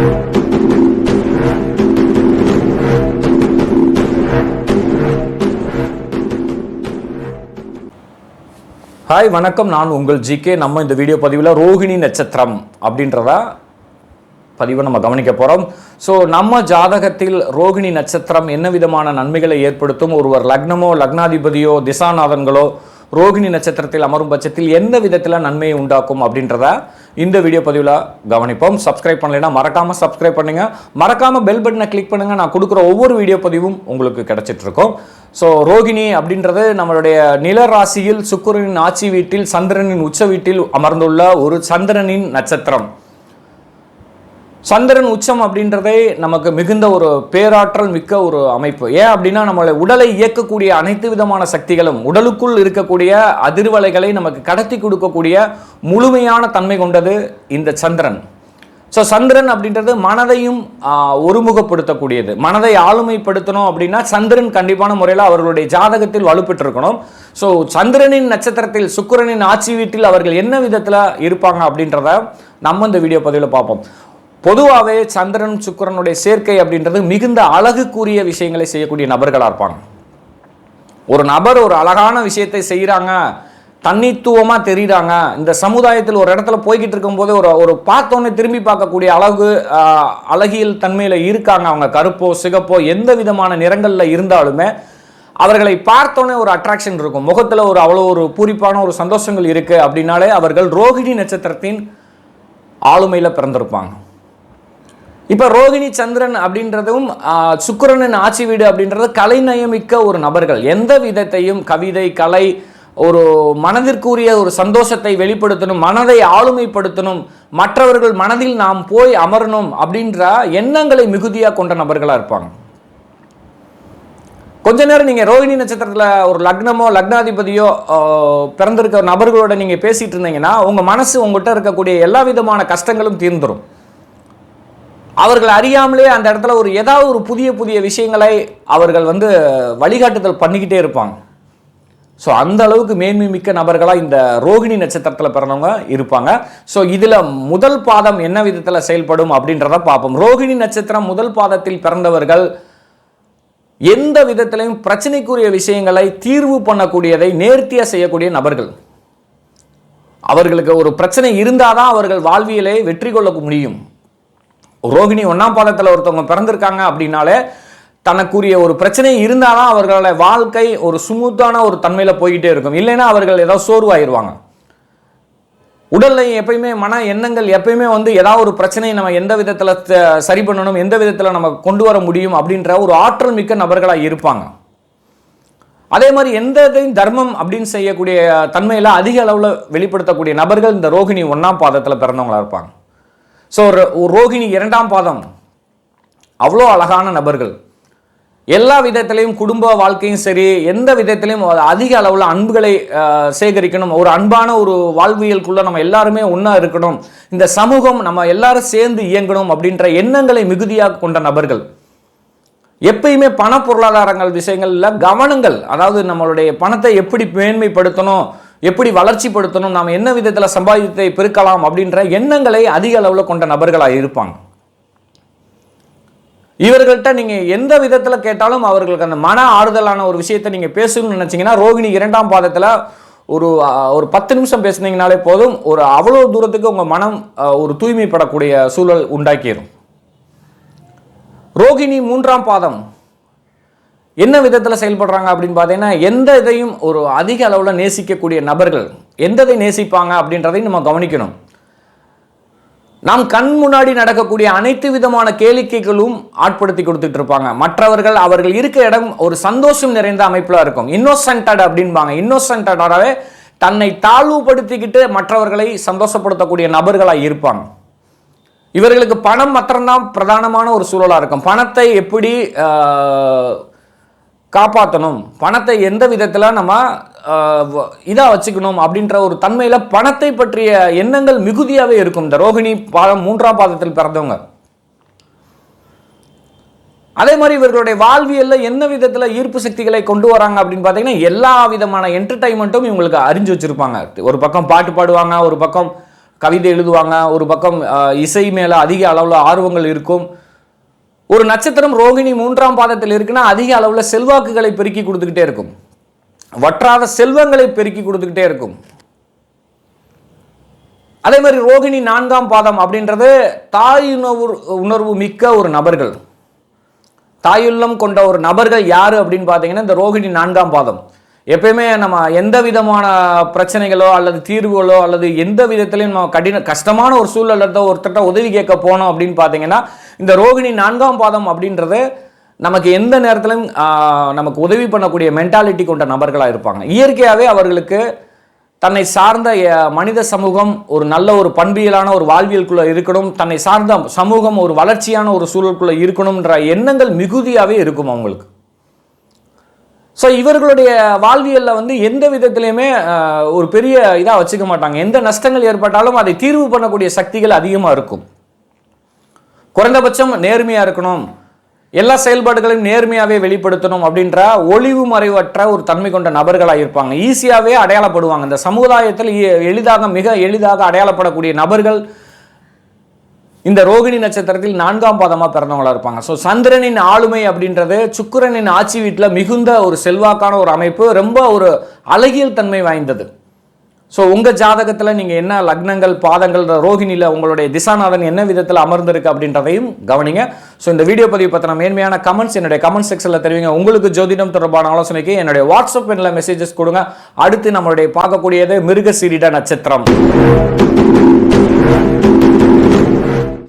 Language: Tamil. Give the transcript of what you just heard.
ஹாய் வணக்கம். நான் உங்கள் ஜிகே நம்ம இந்த வீடியோ பதிவில் ரோகிணி நட்சத்திரம் அப்படின்றதா பதிவை நம்ம கவனிக்க போகிறோம் ஸோ நம்ம ஜாதகத்தில் ரோகிணி நட்சத்திரம் என்ன விதமான நன்மைகளை ஏற்படுத்தும்? ஒருவர் லக்னமோ லக்னாதிபதியோ திசாநாதன்களோ ரோகிணி நட்சத்திரத்தில் அமரும் பட்சத்தில் எந்த விதத்தில் நன்மையை உண்டாக்கும் அப்படின்றத இந்த வீடியோ பதிவில் கவனிப்போம். சப்ஸ்கிரைப் பண்ணலைன்னா மறக்காமல் சப்ஸ்கிரைப் பண்ணுங்கள் மறக்காமல் பெல் பட்டனை கிளிக் பண்ணுங்கள் நான் கொடுக்குற ஒவ்வொரு வீடியோ பதிவும் உங்களுக்கு கிடச்சிட்ருக்கும் ஸோ ரோகிணி அப்படின்றது நம்மளுடைய நில ராசியில் சுக்கிரனின் ஆட்சி வீட்டில் சந்திரனின் உச்ச வீட்டில் அமர்ந்துள்ள ஒரு சந்திரனின் நட்சத்திரம். சந்திரன் உச்சம் அப்படின்றதே நமக்கு மிகுந்த ஒரு பேராற்றல் மிக்க ஒரு அமைப்பு. ஏன் அப்படின்னா நம்மளை உடலை இயக்கக்கூடிய அனைத்து விதமான சக்திகளும் உடலுக்குள் இருக்கக்கூடிய அதிர்வலைகளை நமக்கு கடத்தி கொடுக்கக்கூடிய முழுமையான தன்மை கொண்டது இந்த சந்திரன். ஸோ சந்திரன் அப்படின்றது மனதையும் ஒருமுகப்படுத்தக்கூடியது. மனதை ஆளுமைப்படுத்தணும் அப்படின்னா சந்திரன் கண்டிப்பான முறையில் அவர்களுடைய ஜாதகத்தில் வலுப்பெற்றிருக்கணும். ஸோ சந்திரனின் நட்சத்திரத்தில் சுக்கிரனின் ஆட்சி வீட்டில் அவர்கள் என்ன விதத்தில் இருப்பாங்க அப்படின்றத நம்ம இந்த வீடியோ பதிவில் பார்ப்போம். பொதுவாகவே சந்திரன் சுக்கிரனுடைய சேர்க்கை அப்படின்றது மிகுந்த அழகுக்குரிய விஷயங்களை செய்யக்கூடிய நபர்களாக இருப்பாங்க. ஒரு நபர் ஒரு அழகான விஷயத்தை செய்கிறாங்க தன்னித்துவமாக தெரியுறாங்க இந்த சமுதாயத்தில் ஒரு இடத்துல போய்கிட்டு இருக்கும்போது ஒரு ஒரு பார்த்தோன்னே திரும்பி பார்க்கக்கூடிய அழகு அழகியல் தன்மையில் இருக்காங்க. அவங்க கருப்போ சிகப்போ எந்த விதமான நிறங்களில் இருந்தாலுமே அவர்களை பார்த்தோன்னே ஒரு அட்ராக்ஷன் இருக்கும். முகத்தில் ஒரு அவ்வளோ ஒரு பூரிப்பான ஒரு சந்தோஷங்கள் இருக்குது அப்படின்னாலே அவர்கள் ரோகிணி நட்சத்திரத்தின் ஆளுமையில் பிறந்திருப்பாங்க. இப்போ ரோகிணி சந்திரன் அப்படின்றதும் சுக்கரனின் சுக்கிரனின் ஆட்சி வீடு அப்படின்றது கலைநயமிக்க ஒரு நபர்கள். எந்த விதத்தையும் கவிதை கலை ஒரு மனதிற்குரிய ஒரு சந்தோஷத்தை வெளிப்படுத்தணும் மனதை ஆளுமைப்படுத்தணும் மற்றவர்கள் மனதில் நாம் போய் அமரணும் அப்படின்ற எண்ணங்களை மிகுதியாக கொண்ட நபர்களாக இருப்பாங்க. கொஞ்ச நேரம் நீங்கள் ரோகிணி நட்சத்திரத்தில் ஒரு லக்னமோ லக்னாதிபதியோ பிறந்திருக்க நபர்களோட நீங்கள் பேசிகிட்டு இருந்தீங்கன்னா உங்கள் மனசு உங்கள்கிட்ட இருக்கக்கூடிய எல்லா விதமான கஷ்டங்களும் தீர்ந்துடும் அவர்கள் அறியாமலே அந்த இடத்துல ஒரு ஏதாவது ஒரு புதிய புதிய விஷயங்களை அவர்கள் வந்து வழிகாட்டுதல் பண்ணிக்கிட்டே இருப்பாங்க. ஸோ அந்த அளவுக்கு மேன்மை மிக்க நபர்களாக இந்த ரோகிணி நட்சத்திரத்தில் பிறந்தவங்க இருப்பாங்க. ஸோ இதில் முதல் பாதம் என்ன விதத்தில் செயல்படும் அப்படின்றத பார்ப்போம். ரோகிணி நட்சத்திரம் முதல் பாதத்தில் பிறந்தவர்கள் எந்த விதத்திலையும் பிரச்சனைக்குரிய விஷயங்களை தீர்வு பண்ணக்கூடியதை நேர்த்தியாக செய்யக்கூடிய நபர்கள். அவர்களுக்கு ஒரு பிரச்சனை இருந்தால் தான் அவர்கள் வாழ்வியலை வெற்றி கொள்ள முடியும். ரோகிணி ஒன்றாம் பாலத்தில் ஒருத்தவங்க பிறந்திருக்காங்க அப்படின்னாலே தனக்குரிய ஒரு பிரச்சனை இருந்தால் தான் அவர்களோட வாழ்க்கை ஒரு சுமூத்தான ஒரு தன்மையில் போய்கிட்டே இருக்கும். இல்லைன்னா அவர்கள் ஏதாவது சோர்வாயிருவாங்க. உடல்ல எப்பயுமே மன எண்ணங்கள் எப்பயுமே வந்து ஏதாவது ஒரு பிரச்சனையை நம்ம எந்த விதத்தில் சரி பண்ணணும் எந்த விதத்தில் நம்ம கொண்டு வர முடியும் அப்படின்ற ஒரு ஆற்றல் மிக்க நபர்களாக இருப்பாங்க. அதே மாதிரி எந்த இதையும் தர்மம் அப்படின்னு செய்யக்கூடிய தன்மையில் அதிக அளவில் வெளிப்படுத்தக்கூடிய நபர்கள் இந்த ரோகிணி ஒன்றாம் பாதத்தில் பிறந்தவங்களா இருப்பாங்க. ஸோ ரோகிணி இரண்டாம் பாதம். அவ்வளோ அழகான நபர்கள். எல்லா விதத்திலையும் குடும்ப வாழ்க்கையும் சரி எந்த விதத்திலையும் அதிக அளவில் அன்புகளை சேகரிக்கணும். ஒரு அன்பான ஒரு வாழ்வியலுக்குள்ளே நம்ம எல்லாருமே ஒன்றா இருக்கணும். இந்த சமூகம் நம்ம எல்லாரும் சேர்ந்து இயங்கணும் அப்படின்ற எண்ணங்களை மிகுதியாக கொண்ட நபர்கள். எப்பயுமே பண பொருளாதாரங்கள் விஷயங்கள்ல கவனங்கள் அதாவது நம்மளுடைய பணத்தை எப்படி மேன்மைப்படுத்தணும் எப்படி வளர்ச்சிப்படுத்தணும் நாம் என்ன விதத்தில் சம்பாதித்தை பெருக்கலாம் அப்படின்ற எண்ணங்களை அதிக அளவில் கொண்ட நபர்களாக இருப்பாங்க. இவர்கள்ட்ட நீங்கள் எந்த விதத்தில் கேட்டாலும் அவர்களுக்கு அந்த மன ஆறுதலான ஒரு விஷயத்தை நீங்கள் பேசணும்னு நினச்சிங்கன்னா ரோகிணி இரண்டாம் பாதத்தில் ஒரு ஒரு பத்து நிமிஷம் பேசுனீங்கனாலே போதும் ஒரு அவ்வளோ தூரத்துக்கு உங்கள் மனம் ஒரு தூய்மைப்படக்கூடிய சூழல் உண்டாக்கிடும் ரோகிணி மூன்றாம் பாதம். என்ன விதத்தில் செயல்படுறாங்க அப்படின்னு பார்த்தீங்கன்னா எந்த இதையும் ஒரு அதிக அளவில் நேசிக்கக்கூடிய நபர்கள் எந்த இதை நேசிப்பாங்க அப்படின்றதையும் நம்ம கவனிக்கணும். நாம் கண் முன்னாடி நடக்கக்கூடிய அனைத்து விதமான கேளிக்கைகளும் ஆட்படுத்தி கொடுத்துட்டு இருப்பாங்க. மற்றவர்கள் அவர்கள் இருக்க இடம் ஒரு சந்தோஷம் நிறைந்த அமைப்பில் இருக்கும். இன்னோசன்டட் அப்படின்பாங்க. இன்னோசன்டடாகவே தன்னை தாழ்வுபடுத்திக்கிட்டு மற்றவர்களை சந்தோஷப்படுத்தக்கூடிய நபர்களாக இருப்பாங்க. இவர்களுக்கு பணம் மாத்திரம்தான் பிரதானமான ஒரு சூழலாக இருக்கும். பணத்தை எப்படி காப்பாற்றணும் பணத்தை எந்த விதத்தில் நம்ம இதாக வச்சுக்கணும் அப்படின்ற ஒரு தன்மையில் பணத்தை பற்றிய எண்ணங்கள் மிகுதியாகவே இருக்கும். இந்த ரோகிணி பாதம் மூன்றாம் பாதத்தில் பிறந்தவங்க. அதே மாதிரி இவர்களுடைய வாழ்வியல்ல என்ன விதத்தில் ஈர்ப்பு சக்திகளை கொண்டு வராங்க அப்படின்னு பார்த்தீங்கன்னா எல்லா விதமான என்டர்டைன்மெண்ட்டும் இவங்களுக்கு அறிஞ்சு வச்சிருப்பாங்க. ஒரு பக்கம் பாட்டு பாடுவாங்க ஒரு பக்கம் கவிதை எழுதுவாங்க ஒரு பக்கம் இசை மேலே அதிக அளவில் ஆர்வங்கள் இருக்கும். ஒரு நட்சத்திரம் ரோகிணி மூன்றாம் பாதத்தில் இருக்குன்னா அதிக அளவில் செல்வாக்குகளை பெருக்கி கொடுத்துக்கிட்டே இருக்கும். வற்றாத செல்வங்களை பெருக்கி கொடுத்துக்கிட்டே இருக்கும். அதே மாதிரி ரோகிணி நான்காம் பாதம் அப்படின்றது தாய் உணர்வு உணர்வு மிக்க ஒரு நபர்கள். தாயுள்ளம் கொண்ட ஒரு நபர்கள் யார் அப்படின்னு பார்த்தீங்கன்னா இந்த ரோகிணி நான்காம் பாதம். எப்பயுமே நம்ம எந்த விதமான பிரச்சனைகளோ அல்லது தீர்வுகளோ அல்லது எந்த விதத்திலையும் நம்ம கடின கஷ்டமான ஒரு சூழலில் தான் ஒருத்தட்ட உதவி கேட்க போனோம் அப்படின்னு பார்த்தீங்கன்னா இந்த ரோகிணி நான்காம் பாதம் அப்படின்றது நமக்கு எந்த நேரத்திலும் நமக்கு உதவி பண்ணக்கூடிய மென்டாலிட்டி கொண்ட நபர்களாக இருப்பாங்க. இயற்கையாகவே அவர்களுக்கு தன்னை சார்ந்த மனித சமூகம் ஒரு நல்ல ஒரு பண்பியலான ஒரு வாழ்வியலுக்குள்ளே இருக்கணும் தன்னை சார்ந்த சமூகம் ஒரு வளர்ச்சியான ஒரு சூழலுக்குள்ளே இருக்கணும்ன்ற எண்ணங்கள் மிகுதியாகவே இருக்கும் அவங்களுக்கு. ஸோ இவர்களுடைய வாழ்வியலில் வந்து எந்த விதத்திலையுமே ஒரு பெரிய இதாக வச்சுக்க மாட்டாங்க. எந்த நஷ்டங்கள் ஏற்பட்டாலும் அதை தீர்வு பண்ணக்கூடிய சக்திகள் அதிகமாக இருக்கும். குறைந்தபட்சம் நேர்மையாக இருக்கணும். எல்லா செயல்பாடுகளையும் நேர்மையாகவே வெளிப்படுத்தணும் அப்படின்ற ஒளிவு மறைவற்ற ஒரு தன்மை கொண்ட நபர்களாக இருப்பாங்க. ஈஸியாகவே அடையாளப்படுவாங்க. இந்த சமுதாயத்தில் எளிதாக மிக எளிதாக அடையாளப்படக்கூடிய நபர்கள் இந்த ரோகிணி நட்சத்திரத்தில் நான்காம் பாதமாக பிறந்தவங்களாக இருப்பாங்க. ஸோ சந்திரனின் ஆளுமை அப்படின்றது சுக்கிரனின் ஆட்சி வீட்டில் மிகுந்த ஒரு செல்வாக்கான ஒரு அமைப்பு ரொம்ப ஒரு அழகியல் தன்மை வாய்ந்தது. ஸோ உங்கள் ஜாதகத்தில் நீங்கள் என்ன லக்னங்கள் பாதங்கள் ரோகிணியில் உங்களுடைய திசாநாதன் என்ன விதத்தில் அமர்ந்திருக்கு அப்படின்றதையும் கவனிங்க. ஸோ இந்த வீடியோ பதிவு பற்றின மேன்மையான கமெண்ட்ஸ் என்னுடைய கமெண்ட் செக்ஷனில் தெரிவிங்க. உங்களுக்கு ஜோதிடம் தொடர்பான ஆலோசனைக்கு என்னுடைய வாட்ஸ்அப் எண்ணில் மெசேஜஸ் கொடுங்க. அடுத்து நம்மளுடைய பார்க்கக்கூடியது மிருகசீரிட நட்சத்திரம்.